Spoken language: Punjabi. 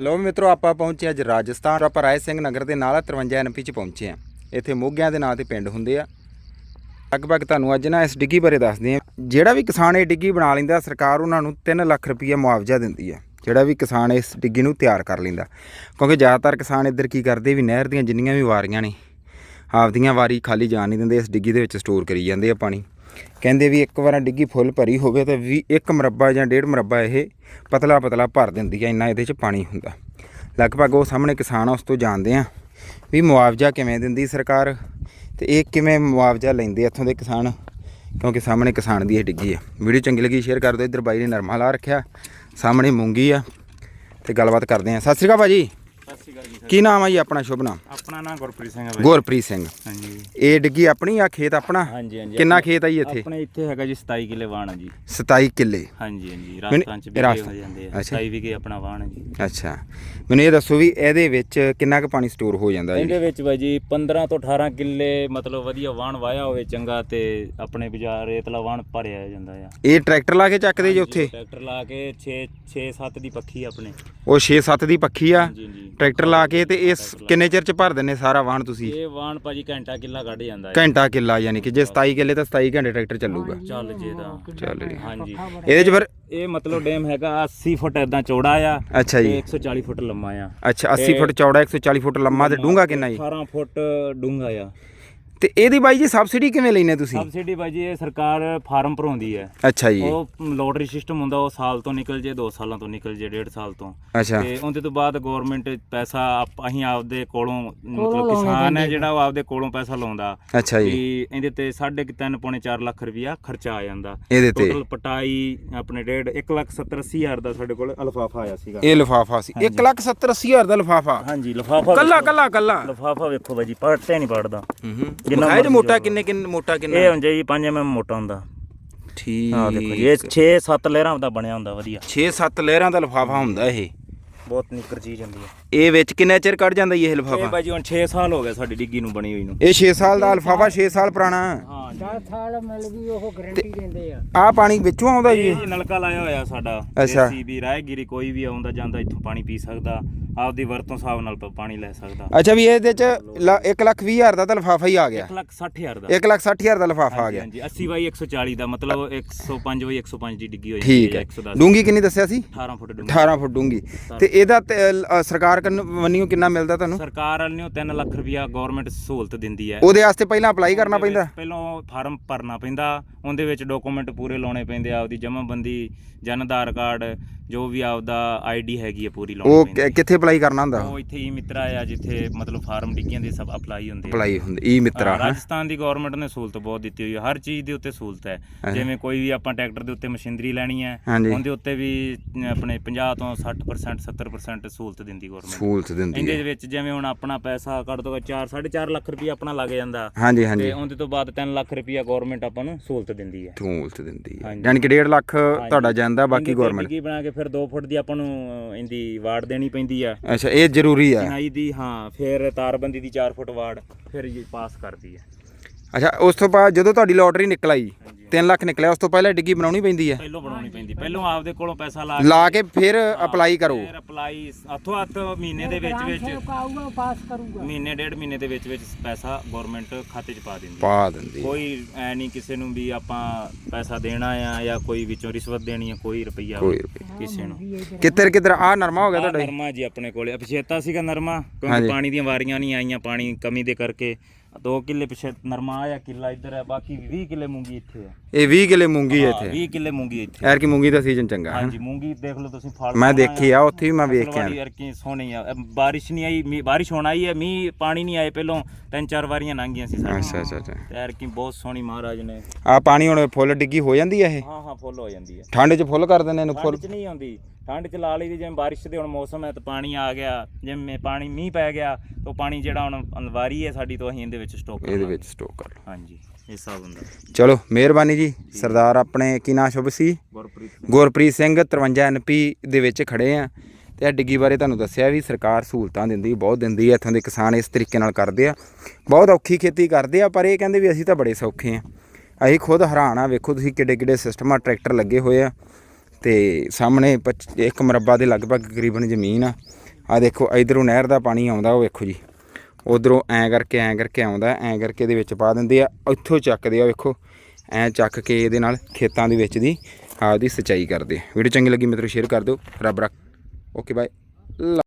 ਲੋ ਮਿੱਤਰੋ, ਆਪਾਂ ਪਹੁੰਚੇ ਅੱਜ ਰਾਜਸਥਾਨ। ਆਪਾਂ ਰਾਏ ਸਿੰਘ ਨਗਰ ਦੇ ਨਾਲ 53 ਐਨਪੀ ਚ ਪਹੁੰਚੇ ਆ ਇੱਥੇ ਮੋਗਿਆਂ ਦੇ ਨਾਂ ਤੇ ਪਿੰਡ ਹੁੰਦੇ ਆ। ਲਗਭਗ ਤੁਹਾਨੂੰ ਅੱਜ ਨਾ ਇਸ ਡਿੱਗੀ ਬਾਰੇ ਦੱਸਦੇ ਆ ਜਿਹੜਾ ਵੀ ਕਿਸਾਨ ਇਹ ਡਿੱਗੀ ਬਣਾ ਲੈਂਦਾ, ਸਰਕਾਰ ਉਹਨਾਂ ਨੂੰ 3 ਲੱਖ ਰੁਪਈਆ ਮੁਆਵਜ਼ਾ ਦਿੰਦੀ ਆ। ਜਿਹੜਾ ਵੀ ਕਿਸਾਨ ਇਸ ਡਿੱਗੀ ਨੂੰ ਤਿਆਰ ਕਰ ਲੈਂਦਾ। ਕਿਉਂਕਿ ਜ਼ਿਆਦਾਤਰ ਕਿਸਾਨ ਇੱਧਰ ਕੀ ਕਰਦੇ, ਵੀ ਨਹਿਰ ਦੀਆਂ ਜਿੰਨੀਆਂ ਵੀ ਵਾਰੀਆਂ ਨੇ, ਆਪਦੀਆਂ ਵਾਰੀ ਖਾਲੀ ਜਾਣ ਨਹੀਂ ਦਿੰਦੇ, ਇਸ ਡਿੱਗੀ ਦੇ ਵਿੱਚ ਸਟੋਰ ਕਰੀ ਜਾਂਦੇ ਆ ਪਾਣੀ। ਕਹਿੰਦੇ ਵੀ ਇੱਕ ਵਾਰ ਡਿੱਗੀ ਫੁੱਲ ਭਰੀ ਹੋਵੇ ਤਾਂ ਵੀ ਇੱਕ ਮੁਰੱਬਾ ਜਾਂ ਡੇਢ ਮੁਰੱਬਾ ਇਹ ਪਤਲਾ ਪਤਲਾ ਭਰ ਦਿੰਦੀ ਹੈ ਇੰਨਾ ਇਹਦੇ 'ਚ ਪਾਣੀ ਹੁੰਦਾ। ਲਗਭਗ ਉਹ ਸਾਹਮਣੇ ਕਿਸਾਨ ਆ, ਉਸ ਤੋਂ ਜਾਣਦੇ ਆ ਵੀ ਮੁਆਵਜ਼ਾ ਕਿਵੇਂ ਦਿੰਦੀ ਸਰਕਾਰ ਤੇ ਇਹ ਕਿਵੇਂ ਮੁਆਵਜ਼ਾ ਲੈਂਦੇ ਇੱਥੋਂ ਦੇ ਕਿਸਾਨ, ਕਿਉਂਕਿ ਸਾਹਮਣੇ ਕਿਸਾਨ ਦੀ ਇਹ ਡਿੱਗੀ ਆ। ਵੀਡੀਓ ਚੰਗੀ ਲੱਗੀ, ਸ਼ੇਅਰ ਕਰ ਦਿਓ। ਇੱਧਰ ਬਾਈ ਨੇ ਨਰਮਾ ਲਾ ਰੱਖਿਆ, ਸਾਹਮਣੇ ਮੂੰਗੀ ਆ ਤੇ ਗੱਲਬਾਤ ਕਰਦੇ ਆ। ਸਤਿ ਸ਼੍ਰੀ ਅਕਾਲ ਭਾਜੀ ਸਤਿ ਸ਼੍ਰੀ ਅਕਾਲ ਜੀ ਸਰ ਕੀ ਨਾਮ ਆ ਜੀ ਆਪਣਾ ਸ਼ੁਭ ਨਾਮ? ਆਪਣਾ ਨਾਮ ਗੁਰਪ੍ਰੀਤ ਸਿੰਘ ਹੈ ਬਾਈ। ਗੁਰਪ੍ਰੀਤ ਸਿੰਘ। ਹਾਂਜੀ। ਇਹ ਡਿੱਗੀ ਆਪਣੀ ਆ ਖੇਤ ਆਪਣਾ? ਹਾਂਜੀ ਹਾਂਜੀ। ਕਿੰਨਾ ਖੇਤ ਆ ਜੀ ਇੱਥੇ? ਆਪਣੇ ਇੱਥੇ ਹੈਗਾ ਜੀ 27 ਕਿੱਲੇ ਵਾਣ ਆ ਜੀ। 27 ਕਿੱਲੇ। ਹਾਂਜੀ ਹਾਂਜੀ। ਰਾਜਸਥਾਨ ਚ ਵੀ। ਹੋ ਜਾਂਦੇ ਆ। ਅੱਛਾ। 27 ਵਿਗੇ ਆਪਣਾ ਵਾਣ ਆ ਜੀ। ਅੱਛਾ। ਮੈਨੂੰ ਇਹ ਦੱਸੋ ਵੀ ਇਹਦੇ ਵਿੱਚ ਕਿੰਨਾ ਕੁ ਪਾਣੀ ਸਟੋਰ ਹੋ ਜਾਂਦਾ ਇਹਦੇ ਜੀ ਵਿੱਚ ਬਾਈ ਜੀ 15 ਤੋਂ 18 ਕਿੱਲੇ ਮਤਲਬ ਵਧੀਆ ਵਾਣ ਵਾਇਆ ਹੋਵੇ ਚੰਗਾ ਤੇ ਆਪਣੇ ਬਾਜ਼ਾਰ ਰੇਤਲਾ ਵਾਣ ਭਰਿਆ ਜਾਂਦਾ ਆ। ਇਹ ਟਰੈਕਟਰ ਲਾ ਕੇ ਚੱਕਦੇ ਜੀ ਉੱਥੇ? ਟਰੈਕਟਰ ਲਾ ਕੇ 6 6 7 ਦੀ ਪੱਖੀ ਆਪਣੇ। ਉਹ 6-7 ਦੀ ਪੱਖੀ ਆ? ਟਰੈਕਟਰ ਲਾ ਕੇ ਤੇ ਇਸ ਕਿੰਨੇ ਚਿਰ ਚ ਭਰ ਦਿੰਨੇ ਸਾਰਾ ਵਾਹਣ ਤੁਸੀਂ? ਇਹ ਵਾਣ ਭਾਜੀ ਘੰਟਾ ਕਿੱਲਾ ਕੱਢ ਜਾਂਦਾ ਹੈ। ਘੰਟਾ ਕਿੱਲਾ ਯਾਨੀ ਕਿ ਜੇ 27 ਕਿੱਲੇ ਤਾਂ 27 ਘੰਟੇ ਟਰੈਕਟਰ ਚੱਲੂਗਾ। ਚੱਲ ਜੇ ਦਾ ਚੱਲ ਜੀ। ਹਾਂਜੀ। ਇਹਦੇ ਚ ਫਿਰ ਇਹ ਮਤਲਬ ਡੈਮ ਹੈਗਾ 80 ਫੁੱਟ ਇਦਾਂ ਚੌੜਾ ਆ ਅੱਛਾ ਤੇ ਜੀ 140 ਫੁੱਟ ਲੰਮਾ ਆ। ਅੱਛਾ 80 ਫੁੱਟ ਚੌੜਾ 140 ਫੁੱਟ ਲੰਮਾ ਤੇ ਡੂੰਘਾ ਕਿੰਨਾ ਜੀ? 18 ਫੁੱਟ ਡੂੰਘਾ ਆ। ਤੇ ਇਹਦੀ ਬਾਈ ਜੀ ਸਬਸਿਡੀ ਕਿਵੇਂ ਲੈਨੇ ਤੁਸੀਂ? ਸਬਸਿਡੀ ਬਾਜੀ ਇਹ ਸਰਕਾਰ ਫਾਰਮ ਭਰਾਉਂਦੀ ਹੈ। ਅੱਛਾ ਜੀ। ਉਹ ਲੋਟਰੀ ਸਿਸਟਮ ਹੁੰਦਾ ਉਹ ਸਾਲ ਤੋਂ ਨਿਕਲ ਜੇ 2 ਸਾਲਾਂ ਤੋਂ ਨਿਕਲ ਜੇ 1.5 ਸਾਲ ਤੋਂ। ਅੱਛਾ। ਤੇ ਉਹਦੇ ਤੋਂ ਬਾਅਦ ਗਵਰਨਮੈਂਟ ਪੈਸਾ ਆਪ- ਅਸੀਂ ਆਪਦੇ ਕੋਲੋਂ ਮਤਲਬ ਕਿਸਾਨ ਹੈ ਜਿਹੜਾ ਉਹ ਆਪਦੇ ਕੋਲੋਂ ਪੈਸਾ ਲਾਉਂਦਾ। ਅੱਛਾ ਜੀ। ਵੀ ਇਹਦੇ ਤੇ 3.5 ਪੌਣੇ 4 ਲੱਖ ਰੁਪਇਆ ਖਰਚਾ ਆ ਜਾਂਦਾ। ਇਹਦੇ ਤੇ। ਟੋਟਲ ਪਟਾਈ ਆਪਣੇ ਡੇਢ 1 ਲੱਖ 70 ਅੱਸੀ ਹਜ਼ਾਰ ਦਾ ਸਾਡੇ ਕੋਲ ਅਲਫਾਫਾ ਆਇਆ ਸੀਗਾ। ਇਹ ਲਿਫਾਫਾ ਸੀ। 1 ਲੱਖ 70 ਅੱਸੀ ਹਜ਼ਾਰ ਦਾ ਲਿਫਾਫਾ? ਹਾਂਜੀ ਲਫਾਫਾ ਕੱਲਾ ਕੱਲਾ ਕੱਲਾ। ਲਫਾਫਾ ਵੇਖੋ ਬਾਜੀ ਪੜਤੇ ਨਹੀਂ ਪੜਦਾ ਹੂੰ। ਦਿਖਾਏ ਜੀ ਮੋਟਾ। ਕਿੰਨੇ ਕਿੰਨੇ ਮੋਟਾ ਇਹ ਕਿੰਨਾ ਹੁੰਦੇ ਜੀ 5 ਐਮਐਮ ਮੋਟਾ ਹੁੰਦਾ। ਠੀਕ। ਆਹ ਦੇਖੋ ਜੀ ਇਹ 6 7 ਲਹਿਰਾਂ ਦਾ ਬਣਿਆ ਹੁੰਦਾ ਵਧੀਆ। 6-7 ਲਹਿਰਾਂ ਦਾ ਲਿਫਾਫਾ ਹੁੰਦਾ ਇਹ। ਬਹੁਤ ਨਿੱਕਰ ਚੀਜ਼ ਹੁੰਦੀ ਹੈ। ਇਹ ਵਿੱਚ ਕਿੰਨੇ ਚਿਰ ਕੱਢ ਜਾਂਦਾ ਜੀ ਇਹ ਇਹ ਲਿਫਾਫਾ? ਬਾਜੀ ਹੁਣ 6 ਸਾਲ ਹੋ ਗਏ ਸਾਡੀ ਡਿੱਗੀ ਨੂੰ ਬਣੀ ਹੋਈ ਨੂੰ। ਇਹ 6 ਸਾਲ ਦਾ ਲਿਫਾਫਾ 6 ਸਾਲ ਪੁਰਾਣਾ? ਹਾਂ 10 ਸਾਲ ਮਿਲ ਗਈ ਉਹ ਗਰੰਟੀ ਦਿੰਦੇ ਆ। ਆ ਪਾਣੀ ਵਿੱਚੋਂ ਆਉਂਦਾ ਜੀ? ਇਹ ਨਲਕਾ ਲਾਇਆ ਹੋਇਆ ਸਾਡਾ। ਅੱਛਾ। ਦੇਸੀ ਵੀ ਰਾਹਗੀਰੀ ਕੋਈ ਵੀ ਆਉਂਦਾ ਜਾਂਦਾ ਇੱਥੋਂ ਪਾਣੀ ਪੀ ਸਕਦਾ ਆਪਦੀ ਵਰਤੋਂ ਹਿਸਾਬ ਨਾਲ ਪ- ਪਾਣੀ ਲੈ ਸਕਦਾ। ਅੱਛਾ ਵੀ ਇਹਦੇ ਚ 1 ਲੱਖ 20 ਹਜ਼ਾਰ ਦਾ ਤਾਂ ਲਿਫਾਫਾ ਹੀ ਆ ਗਿਆ। 1 ਲੱਖ 60 ਹਜ਼ਾਰ ਦਾ। 1 ਲੱਖ 60 ਹਜ਼ਾਰ ਦਾ ਲਿਫਾਫਾ ਆ ਗਿਆ। ਹਾਂਜੀ 80 ਬਾਈ 140 ਦਾ ਮਤਲਬ 105 ਬਾਈ 105 ਦੀ ਡਿੱਗੀ ਹੋਈ ਠੀਕ ਹੈ 110 ਡੂੰਗੀ ਕਿੰਨੀ ਦੱਸਿਆ ਸੀ? 18 ਫੁੱਟ ਡੂੰਘੀ 18 ਫੁੱਟ ਡੂੰਗੀ। ਤੇ ਇਹਦਾ ਤੇ, ਅ, ਸਰਕਾਰ ਕੰਨ ਵੰਨਿਓ ਕਿੰਨਾ ਮਿਲਦਾ ਤੁਹਾਨੂੰ? ਸਰਕਾਰ ਵੱਲੋਂ 3 ਲੱਖ ਰੁਪਇਆ ਗਵਰਨਮੈਂਟ ਸਹੂਲਤ ਦਿੰਦੀ ਹੈ। ਉਹਦੇ ਵਾਸਤੇ ਪਹਿਲਾਂ ਅਪਲਾਈ ਕਰਨਾ ਉਹਦੇ ਪੈਂਦਾ? ਵਿੱਚ ਪਹਿਲਾਂ ਫਾਰਮ ਭਰਨਾ ਪੈਂਦਾ। ਉਹਦੇ ਵਿੱਚ ਡਾਕੂਮੈਂਟ ਪੂਰੇ ਲਾਉਣੇ ਪੈਂਦੇ ਆ ਆਪਦੀ ਜਮ੍ਹਾਂਬੰਦੀ ਜਨ ਆਧਾਰ ਕਾਰਡ ਜੋ ਵੀ ਆਪਦਾ ਆਈਡੀ ਹੈਗੀ ਹੈ ਪੂਰੀ ਲਾਉਣੀ ਉਹ ਪੈਂਦੀ ਕਿ- ਕਿੱਥੇ ਅਪਲਾਈ ਕਰਨਾ ਹੁੰਦਾ? ਉਹ ਇੱਥੇ ਹੀ ਮਿੱਤਰਾ ਆ ਜਿੱਥੇ ਮਤਲਬ ਫਾਰਮ ਡਿੱਗੀਆਂ ਦੇ ਸਭ ਅਪਲਾਈ ਹੁੰਦੇ ਆ। ਅਪਲਾਈ ਹੁੰਦੀ ਈ ਮਿੱਤਰਾ ਹਾਂ, ਹੈਂ? ਰਾਜਸਥਾਨ ਦੀ ਗਵਰਨਮੈਂਟ ਨੇ ਸਹੂਲਤ ਬਹੁਤ ਦਿੱਤੀ ਹੋਈ ਹੈ ਹਰ ਚੀਜ਼ ਦੇ ਉੱਤੇ ਸਹੂਲਤ ਹੈ। ਜਿਵੇਂ ਕੋਈ ਵੀ ਆਪਾਂ ਟਰੈਕਟਰ ਦੇ ਉੱਤੇ ਮਸ਼ੀਨਰੀ ਲੈਣੀ ਹੈ ਹਾਂਜੀ। ਉਹਦੇ ਉੱਤੇ ਵੀ ਅਮ, ਆਪਣੇ 50 ਤੋਂ 60% 70% ਸਹੂਲਤ ਦਿੰਦੀ ਗਵਰਨਮੈਂਟ ਸਹੂਲਤ ਦਿੰਦੀ ਇਹਦੇ ਹੈ। ਵਿੱਚ ਜਿਵੇਂ ਹੁਣ ਆਪਣਾ ਪੈਸਾ ਘੱਟ ਤੋਂ ਘੱਟ 4 4.5 ਲੱਖ ਰੁਪਏ ਆਪਣਾ ਲੱਗ ਜਾਂਦਾ। ਹਾਂਜੀ ਤੇ ਹਾਂਜੀ ਉਹਦੇ ਤੋਂ ਬਾਅਦ 3 ਲੱਖ ਰੁਪਇਆ ਗਵਰਨਮੈਂਟ ਆਪਾਂ ਨੂੰ ਸਹੂਲਤ ਦਿੰਦੀ ਹੈ। ਸਹੂਲਤ ਦਿੰਦੀ ਹੈ। ਹਾਂਜੀ। ਯਾਨੀ ਕਿ 1.5 ਲੱਖ ਤੁਹਾਡਾ ਜਾਂਦਾ ਬਾਕੀ ਗਵਰਨਮੈਂਟ ਕੀ ਬਣਾ ਕੇ ਫਿਰ 2 ਫੁੱਟ ਦੀ ਆਪਾਂ ਨੂੰ ਅ, ਇਹਦੀ ਵਾਰਡ ਦੇਣੀ ਪੈਂਦੀ ਆ। ਅੱਛਾ ਇਹ ਜ਼ਰੂਰੀ ਆ। ਚਿਨਾਈ ਦੀ ਹਾਂ ਫਿਰ ਤਾਰਬੰਦੀ ਦੀ 4 ਫੁੱਟ ਵਾਰਡ ਫਿਰ ਇਹ ਪਾਸ ਕਰਦੀ ਹੈ ਅੱਛਾ ਉਸ ਤੋਂ ਬਾਅਦ ਜਦੋਂ ਤੁਹਾਡੀ ਲੋਟਰੀ ਨਿਕਲ ਆਈ 3 ਲੱਖ ਨਿਕਲਿਆ ਉਸ ਤੋਂ ਪਹਿਲਾਂ ਡਿੱਗੀ ਬਣਾਉਣੀ ਪੈਂਦੀ ਹੈ ਪਹਿਲੋਂ ਬਣਾਉਣੀ ਪੈਂਦੀ ਪਹਿਲੋਂ ਆਪਦੇ ਕੋਲੋਂ ਪੈਸਾ ਲਾ ਕੇ ਲਾ ਕੇ ਫਿਰ ਅਪਲਾਈ ਕਰੋ। ਫਿਰ ਅਪਲਾਈ ਹੱਥੋਂ ਹੱਥ ਮਹੀਨੇ ਦੇ ਵਿੱਚ ਵਿੱਚ ਆਊਗਾ ਪਾਸ ਕਰੂਗਾ। ਮਹੀਨੇ ਡੇਢ ਮਹੀਨੇ ਦੇ ਵਿੱਚ ਵਿੱਚ ਪੈਸਾ ਗਵਰਨਮੈਂਟ ਖਾਤੇ 'ਚ ਪਾ ਦਿੰਦੀ ਹੈ। ਪਾ ਦਿੰਦੀ ਹੈ। ਕੋਈ ਐ ਨਹੀਂ ਕਿਸੇ ਨੂੰ ਵੀ ਆਪਾਂ ਪੈਸਾ ਦੇਣਾ ਆ ਜਾਂ ਕੋਈ ਵਿੱਚੋਂ ਰਿਸ਼ਵਤ ਦੇਣੀ ਆ ਕੋਈ ਰੁਪਈਆ ਕੋਈ ਕਿਸੇ ਨੂੰ। ਕਿੱਧਰ ਕਿੱਧਰ? ਆ ਨਰਮਾ ਹੋ ਗਿਆ ਆਹ ਤੁਹਾਡਾ ਨਰਮਾ ਜੀ ਆਪਣੇ ਕੋਲੇ। ਅਪਛੇਤਾ ਸੀਗਾ ਨਰਮਾ ਹਾਂਜੀ। ਕਿਉਂਕਿ ਪਾਣੀ ਦੀਆਂ ਵਾਰੀਆਂ ਨਹੀਂ ਆਈਆਂ ਪਾਣੀ ਕਮੀ ਦੇ ਕਰਕੇ। 2 ਕਿੱਲੇ ਪਿਛੇ ਨਰਮਾ ਆਇਆ ਕਿੱਲਾ ਇੱਧਰ ਹੈ ਬਾਕੀ 20 ਕਿੱਲੇ ਮੂੰਗੀ ਇੱਥੇ ਹੈ ਇਹ 20 ਕਿਲੇ ਮੂੰਗੀ ਹੈ ਹਾਂ, ਇੱਥੇ। 20 ਕਿੱਲੇ ਮੂੰਗੀ ਇੱਥੇ ਐਰ ਕੀ ਮੂੰਗੀ ਦਾ ਸੀਜ਼ਨ ਚੰਗਾ ਹੈ। ਹਾਂਜੀ ਮੂੰਗੀ ਦੇਖ ਲਓ ਤੁਸੀਂ ਫਲ ਮੈਂ ਦੇਖੀ ਆ ਉੱਥੇ ਵੀ ਮੈਂ ਵੇਖ ਕੇ ਯਾਰ ਕੀ ਸੋਹਣੀ ਆ। ਬਾਰਿਸ਼ ਨਹੀਂ ਆਈ ਮੀਂਹ- ਬਾਰਿਸ਼ ਹੋਣ ਆਈ ਹੈ ਮੀਂਹ ਪਾਣੀ ਨਹੀਂ ਆਏ ਪਹਿਲੋਂ ਤਿੰਨ ਚਾਰ ਵਾਰੀਆਂ ਲੰਘੀਆਂ ਸੀ ਸਾਡੇ ਅੱਛਾ ਅੱਛਾ ਅੱਛਾ। ਤੇ ਯਾਰ ਕੀ ਬਹੁਤ ਸੋਹਣੀ ਮਹਾਰਾਜ ਨੇ। ਆ ਪਾਣੀ ਹੁਣ ਫੁੱਲ ਡਿੱਗੀ ਹੋ ਜਾਂਦੀ ਹੈ ਇਹ? ਹਾਂ ਹਾਂ ਫੁੱਲ ਹੋ ਜਾਂਦੀ ਹੈ ਠੰਡ 'ਚ ਫੁੱਲ ਕਰ ਦਿੰਦੇ ਇਹਨੂੰ ਠੰਡ ਫੁੱਲ? 'ਚ ਨਹੀਂ ਆਉਂਦੀ। ਠੰਡ 'ਚ ਲਾ ਲਈ ਦੀ ਜਿਵੇਂ ਬਾਰਿਸ਼ ਦੇ ਹੁਣ ਮੌਸਮ ਹੈ ਤਾਂ ਪਾਣੀ ਆ ਗਿਆ ਜਿਵੇਂ ਪਾਣੀ ਮੀਂਹ ਪੈ ਗਿਆ ਤਾਂ ਪਾਣੀ ਜਿਹੜਾ ਹੁਣ ਅਨਵਾਰੀ ਹੈ ਸਾਡੀ ਤੋਂ ਅਸੀਂ ਇਹਦੇ ਵਿੱਚ ਸਟੋਕ ਇਹਦੇ ਵਿੱਚ ਸਟੋਕ ਕਰ ਲਓ। ਹਾਂਜੀ ਇਹ ਸਭ ਹੁੰਦਾ। ਚਲੋ ਮਿਹਰਬਾਨੀ ਜੀ। ਸਰਦਾਰ ਆਪਣੇ ਕੀ ਨਾਂ ਸ਼ੁਭ ਸੀ? ਗੁਰਪ੍ਰੀਤ ਸਿੰਘ। ਗੁਰਪ੍ਰੀਤ ਸਿੰਘ 53 ਐਨਪੀ ਦੇ ਵਿੱਚ ਖੜੇ ਆ। ਤੇ ਇਹ ਡਿੱਗੀ ਬਾਰੇ ਤੁਹਾਨੂੰ ਦੱਸਿਆ ਵੀ ਸਰਕਾਰ ਸਹੂਲਤਾਂ ਦਿੰਦੀ, ਬਹੁਤ ਦਿੰਦੀ ਹੈ ਇੱਥੋਂ ਦੇ ਕਿਸਾਨ ਇਸ ਤਰੀਕੇ ਨਾਲ ਕਰਦੇ ਆ। ਬਹੁਤ ਔਖੀ ਖੇਤੀ ਕਰਦੇ ਆ, ਪਰ ਇਹ ਕਹਿੰਦੇ ਵੀ ਅਸੀਂ ਤਾਂ ਬੜੇ ਸੌਖੇ ਆ। ਅਸੀਂ ਖੁਦ ਹੈਰਾਨ ਆ, ਵੇਖੋ ਤੁਸੀਂ ਕਿੱਡੇ ਕਿੱਡੇ ਸਿਸਟਮ ਆ ਟਰੈਕਟਰ ਲੱਗੇ ਹੋਏ ਆ। ਤੇ ਸਾਹਮਣੇ ਪੱਚ- ਇੱਕ ਮੁਰੱਬਾ ਦੇ ਲਗਭਗ ਤਕਰੀਬਨ ਜ਼ਮੀਨ ਆ। ਆ ਦੇਖੋ, ਇਧਰੋਂ ਨਹਿਰ ਦਾ ਪਾਣੀ ਆਉਂਦਾ, ਉਹ ਵੇਖੋ ਜੀ। ਉਧਰੋਂ ਐਂ ਕਰਕੇ ਐਂ ਕਰਕੇ ਆਉਂਦਾ, ਐਂ ਕਰਕੇ ਇਹਦੇ ਵਿੱਚ ਪਾ ਦਿੰਦੇ ਆ, ਇੱਥੋਂ ਚੱਕਦੇ ਆ, ਵੇਖੋ। ਐਂ ਚੱਕ ਕੇ ਇਹਦੇ ਨਾਲ ਖੇਤਾਂ ਦੇ ਵਿੱਚ ਦੀ ਆਪਦੀ ਸਿੰਚਾਈ ਕਰਦੇ ਆ। ਵੀਡੀਓ ਚੰਗੀ ਲੱਗੀ ਮਿੱਤਰੋ, ਸ਼ੇਅਰ ਕਰ ਦਿਓ। ਰੱਬ ਰੱਖ ఓకే బాయ్